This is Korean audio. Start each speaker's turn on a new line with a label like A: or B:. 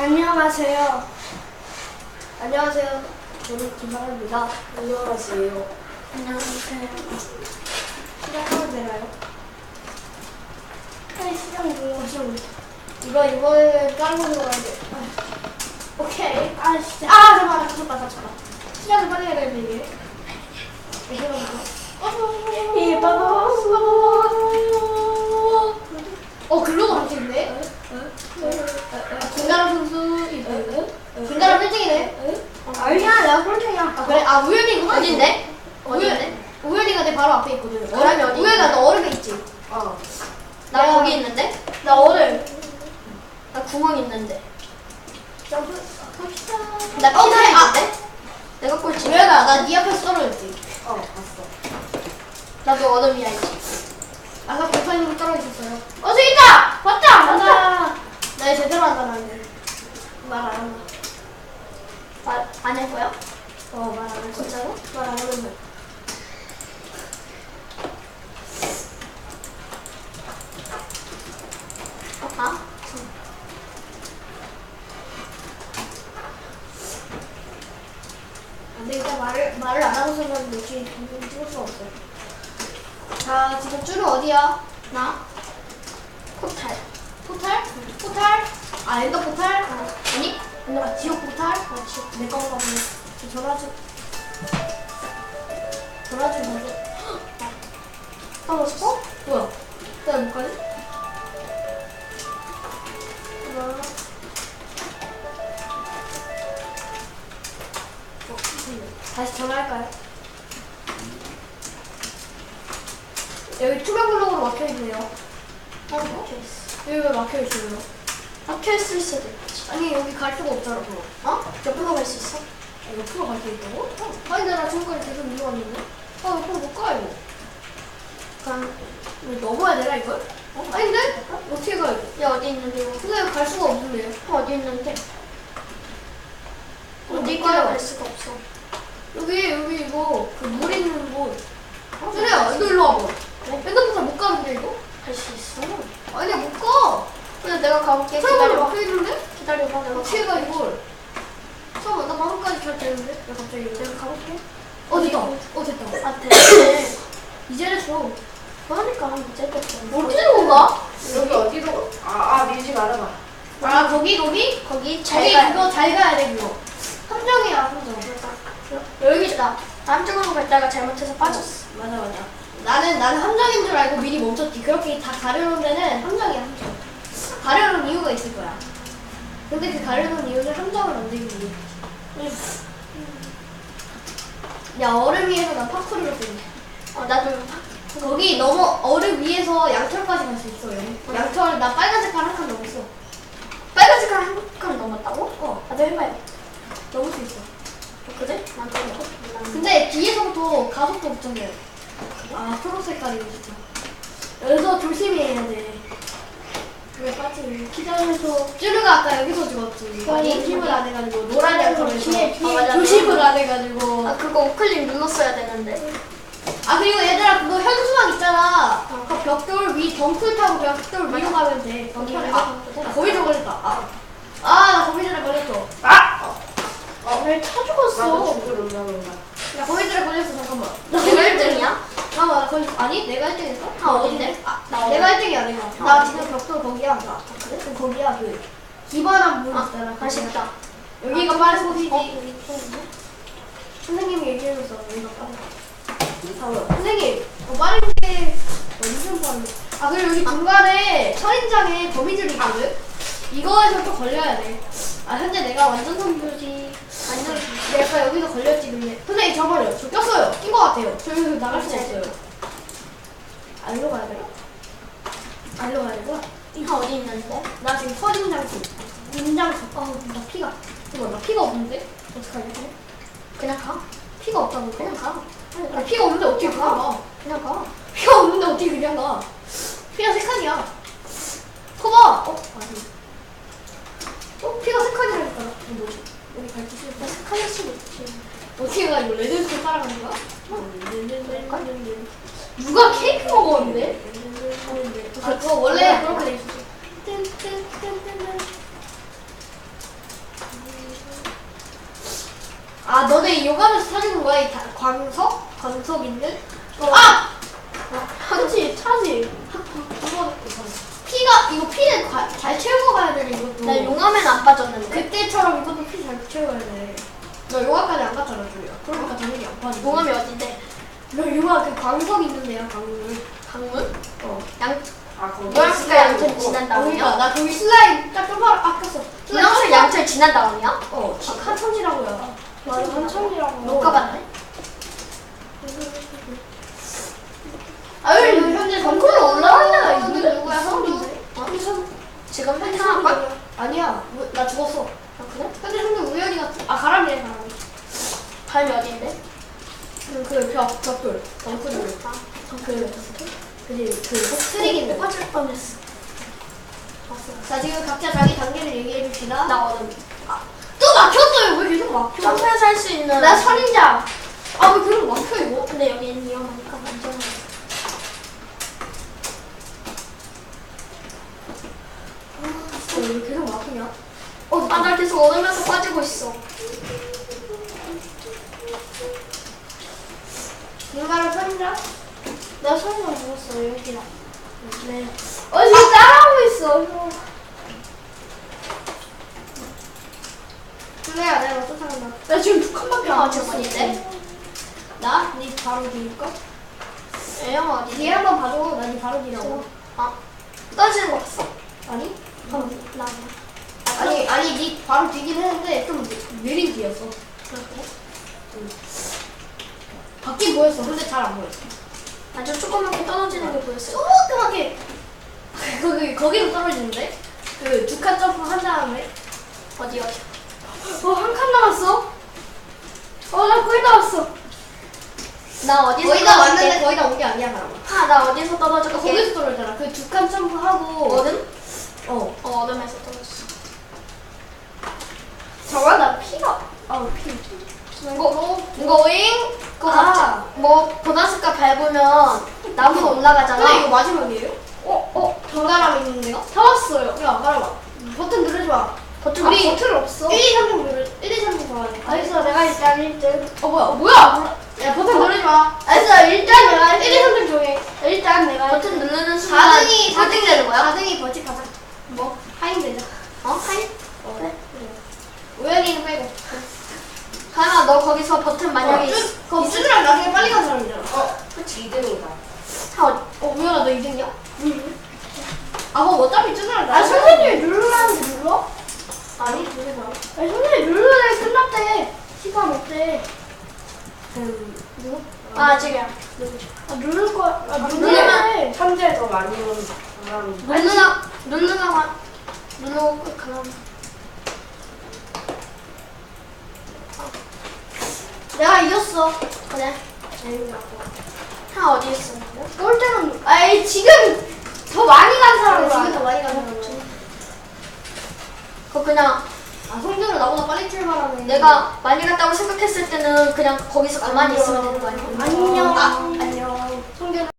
A: 안녕하세요.
B: 안녕하세요. 저는 김하입니다.
C: 안녕하세요.
A: 안녕하세요.
B: 시작하면 되나요?
A: 빨리 뭐야?
B: 지금 이거 이번에 다른 걸로 가야 돼. 아, 오케이.
A: 아 진짜.
B: 아 잠깐만 잠깐만 잠깐만. 시작을 빨리 해야 되는데. 이게 해볼까?
A: 이 바보.
B: 어 글로도 같이 있네. 김가람 선수 이거. 김가람 1등이네.
A: 아니야 내가 꼴등이야.
B: 아 그래? 아 우연이구나.
C: 어딘데? 어딘데?
B: 우연이가 내 바로 앞에 있거든.
C: 사람이 어디
B: 우연아? 너 얼음에 있지?
C: 어. 나
B: 내가-
C: 거기 있는데?
B: 나 얼음.
C: 나 구멍 있는데.
B: 점프.
C: 나
B: 어, 그래. 아.
C: 있는데? 내가 꼴찌.
B: 우연아 나네 앞에서 떨어졌지.
C: 어, 봤어. 나도 얼음 위에 있지.
B: 아까 불판으로 떨어졌어요. 어, 저기 있다! 왔다!
A: 맞아.
B: 나 제대로 한다, 나 이제. 말안 한다.
C: 말 안 할 거야?
B: 어, 말안할 거야.
C: 진짜로?
B: 말 안 하는 거야.
C: 어, 아?
B: 근데 일단 말을, 말을 안 하고 서는 역시 동영상 찍을 수가 없어요. 자, 지금 쭈는 어디야?
C: 나? 코탈.
B: 포탈? 포탈? 아, 엔더 포탈?
C: 아니?
B: 아, 지옥 포탈? 아, 지옥. 내 건가 보네. 저. 전화 좀 봐줘. 떨어졌어? 뭐야? 내가 못 가지? 하나. 어, 다시 전화할까요? 여기 투명 블록으로 막혀있네요.
C: 어,
B: 여기 왜 막혀있어요?
C: 막혀있을 수도 있지.
B: 아니 여기 갈 수가 없잖아 그거.
C: 어? 옆으로 갈 수 있어?
B: 아, 옆으로 갈 수 있다고? 어. 아니 근데 나 지금까지 계속 이리 왔는데? 아 옆으로 못 가, 이거.
C: 그럼,
B: 이거 넘어야 되나 이걸? 어? 아닌데? 어떻게 가야 돼?
C: 얘 어디 있는데? 이거?
B: 근데 갈 수가 없는데요?
C: 어, 어디 있는데?
B: 어,
C: 어디
B: 못 가요.
C: 갈 수가 없어.
B: 여기 여기 이거 그 물 있는 곳. 그래야 너 일로 와봐. 핸드폰 못 가는데 이거?
C: 갈 수 있어.
B: 아니 못 가.
C: 근데 내가 가볼게. 기다려봐.
B: 막혀 있는데?
C: 기다려봐. 내가
B: 어떻게
C: 가.
B: 가 이걸? 잘 되는데? 갑자기 내가 가볼게. 어 됐다. 어 됐다.
C: 아, 됐지.
B: 이제 됐어.
C: 그러니까 이제 됐어.
B: 어디로 가?
A: 여기 어디로? 아 아 밀지 말아봐.
B: 아 거기 거기?
C: 거기 잘
B: 거기
C: 가.
B: 그거 잘 가야 돼 그거. 함정이야 함정.
C: 여기 있다. 다음 쪽으로 갔다가 잘못해서 빠졌어.
B: 맞아 맞아. 나는 나는 함정인 줄 알고 미리 멈췄지. 그렇게 다 가려놓은 데는 함정이야 함정. 가려놓은 이유가 있을 거야. 근데 그 가려놓은 이유는 함정을 만들기 위해. 야 얼음 위에서 난 파쿠르를 했는데.
C: 어, 나도
B: 거기 너무 얼음 위에서 양털까지 갈 수 있어요. 양털 나 빨간색 한 칸 넘었어.
C: 빨간색 한칸 넘었다고?
B: 어
C: 나도 해봐야
B: 넘을 수 있어.
C: 그래? 난 그래.
B: 근데 뒤에서부터 가속도 걱정해요. 아, 초록색깔이 진짜. 여기서 조심히 해야 돼. 왜 빠지? 기다려서. 쭈르가 아까 여기서 죽었지.
A: 아니,
B: 조심을 안 해가지고. 노란 양털에서.
A: 뒤에, 뒤에.
C: 아, 맞아.
B: 조심을 안 해가지고.
C: 아 그거 우클릭 눌렀어야 되는데.
B: 아, 그리고 얘들아, 그거 현수막 있잖아.
C: 어.
B: 그 벽돌 위, 덩쿨 타고 벽돌 위로 가면 돼.
C: 거기. 가서
B: 아,
C: 가면 돼.
B: 거미줄 걸렸다. 아. 아, 나 거미줄에 걸렸어.
A: 아!
B: 어,
A: 나도
B: 죽었어?
A: 죽을 온다 온다.
B: 야, 거미줄에 걸렸어, 잠깐만.
C: 내가 1등이야?
B: 잠깐만, 나 걸렸어. 아니, 내가 1등일까?
C: 아 어딘데? 아, 나
B: 내가 1등이야, 내가.
C: 아,
B: 나? 지금 벽돌 거기야. 아, 그래? 그럼 거기야, 그. 기반한 문
C: 아,
B: 있잖아.
C: 다시 있다.
B: 여기가 빠른 곳이지.
C: 어, 또 있네.
B: 선생님이 얘기해줬어, 여기가 빠른 거. 선생님, 어, 빠른 게 어디서 빠른 거? 아, 그리고 여기 중간에 철인장에 거미줄이 있거든? 이거에서 또 걸려야 돼. 아, 현재 내가 완전 선수지. 완전, 내가 여기서 걸렸지, 근데. 선생님, 저 걸려. 저 꼈어요. 낀 거 같아요. 저 여기서 나갈 수가 없어요. 아, 일로 가야 되나? 아, 일로 가야 되구나.
C: 다 어디 있는데?
B: 나 지금 서린장수. 인장수. 아, 나 피가. 이거 나 피가 없는데? 어떡하냐, 그래?
C: 그냥 가.
B: 피가 없다고.
C: 그냥 가.
B: 아, 피가 없는데 어떻게 그냥 가?
C: 그냥 가.
B: 피가 없는데 어떻게 그냥 가? 피가 세 칸이야. 커봐. 어? 아니. 어? 피가 세 칸이라니까. 이거 뭐지? 여기 갈지 싫다. 세 수도 있지. 어떻게 가? 이거 레드스톤 따라가는 거야? 누가 케이크 먹었는데? 그거 원래 네. 그렇게 돼 있어. 아 너네 요가면서 사는 거야 이 다- 광석? 광석 있는? 어.
A: 아! 어.
B: 그렇지 차지. 피가 이거 피는 과- 잘 채우고 가야 되네 이것도.
C: 나 용암엔 안 빠졌는데.
B: 그때처럼 이것도 피 잘 채워야 돼. 너 용암까지 안 갔잖아 주희야. 그러니까 당연히 안 빠지.
C: 용암이 어딘데?
B: 너 용암 그 광석 있는 데야 광물.
C: 강문?
B: 어.
C: 양
A: 아, 거기.
C: 노란색깔 양털 지난
B: 그러니까
C: 다음이야?
B: 나 저기 슬라임 딱 뼈바로 아꼈어.
C: 분홍색 양털 지난 다음이야?
B: 어, 지- 한천이라고요.
C: 맞아,
B: 한천이라고.
C: 못 가봤네.
B: 아, 여기 현재
C: 덩크로 올라왔나?
B: 이거
C: 이거
B: 누구야? 성빈데?
C: 지금 현재
B: 상황
C: 상황?
B: 아니야. 우- 나 죽었어.
C: 아 그래?
B: 현재 성빈 우연히 같은. 아, 가람이네, 가람이.
C: 다음이 어딘데?
B: 그, 그 벽, 벽돌. 덩크돌.
C: 아
B: 그, 그지, 그, 스트릭인데.
C: 빠질 뻔했어.
B: 자, 지금 각자 자기 단계를 얘기해 줍시다.
C: 나 얼음.
B: 또 막혔어요. 왜 계속 막혀?
C: 점프해서 할 수 있는.
B: 나 선인장. 아, 왜 계속 막혀, 이거?
C: 근데 여기는 위험하니까 먼저.
B: 어, 왜 계속 막히냐?
C: 어, 아, 나 계속 얼으면서 빠지고 있어.
B: 누가를 선인장?
C: 나 선이랑 죽었어, 여기랑.
B: 네. 어, 지금 따라하고 있어. 그래야 내가 쫓아간다. 나 지금 두 칸밖에
C: 아, 안제
B: 봤어.
C: 번인데?
B: 나? 니 바로 뒤일까?
C: 애영 어디?
B: 뒤에 한번 봐줘. 나니 바로 뒤라고.
C: 아, 떨어지는 거 봤어.
B: 아니?
C: 어, 나.
B: 아니, 아니, 니 바로 뒤긴 했는데 좀 느린 뒤였어.
C: 그래?
B: 바뀐 보였어. 근데 잘 안 보였어.
C: 아주 조그맣게 떨어지는 게 보였어.
B: 조그맣게. 거기, 거기로 떨어지는데? 그 두 칸 점프 한 다음에.
C: 어디, 어디?
B: 어, 한 칸 남았어. 어, 나 거의 다 왔어.
C: 나 어디서
B: 거의 다? 왔는데 거의 다 온 게 아니야, 사람아.
C: 아, 나 어디서 떨어질게?
B: 거기서 떨어졌잖아. 그 두 칸 점프하고.
C: 얼음?
B: 어.
C: 어, 얼음에서 떨어졌어.
B: 잠깐, 나 피가. 아, 피.
C: 이거,
B: 고잉.
C: 그거
B: 아.
C: 뭐, 보라색깔 밟으면 나무로 올라가잖아.
B: 근데 이거 마지막이에요? 어, 어, 정가람 있는데요? 다 왔어요. 야, 말해봐. 버튼 누르지 마.
C: 버튼
B: 우리
C: 아, 버튼 없어.
B: 1, 2, 3등 누르, 1, 2, 3등 좋아해.
C: 알겠어, 내가 일단 1등.
B: 어, 뭐야, 어, 뭐야? 야, 버튼 누르지 마.
C: 알겠어, 일단 내가
B: 1, 2, 3등 정해.
C: 일단 내가 버튼 누르는 순간
B: 4등이,
C: 4등 되는 거야?
B: 4등이 벌칙 가자.
C: 뭐?
B: 하인 되자.
C: 어? 하이?
B: 어,
C: 그래.
B: 우연히는 빼고.
C: 가연아, 너 거기서 버튼 만약에
B: 어,
C: 있,
B: 쭈- 그거 쭈드랑 나중에 빨리 간 사람이잖아.
A: 어, 그치, 2등이다.
C: 아?
B: 어, 우연아, 너 2등이야? 아, 그럼 어차피 쭈드랑 나.
C: 아, 선생님이
B: 누르라는데 눌러?
C: 아니, 누르지 마.
B: 아니, 선생님 누르래 끝났대. 시간 없대. 음, 누구?
C: 아, 지금.
B: 아, 누를 거야. 아,
C: 누르면-
A: 천재 더 많이 온 사람이.
C: 누르나, 누르나만. 누르고 끝 가면.
B: 내가 이겼어.
C: 그래.
B: 재밌다.
C: 하 어디 있어?
B: 꼴대는, 아이, 지금 더 많이 간 사람이야. 지금 더 많이 간 사람.
C: 그거 그냥
B: 아, 성준은 나보다 빨리 출발하네.
C: 내가 많이 갔다고 생각했을 때는 그냥 거기서 가만히 있으면 되는 거 아니야?
B: 안녕.
C: 아,
B: 안녕. 성준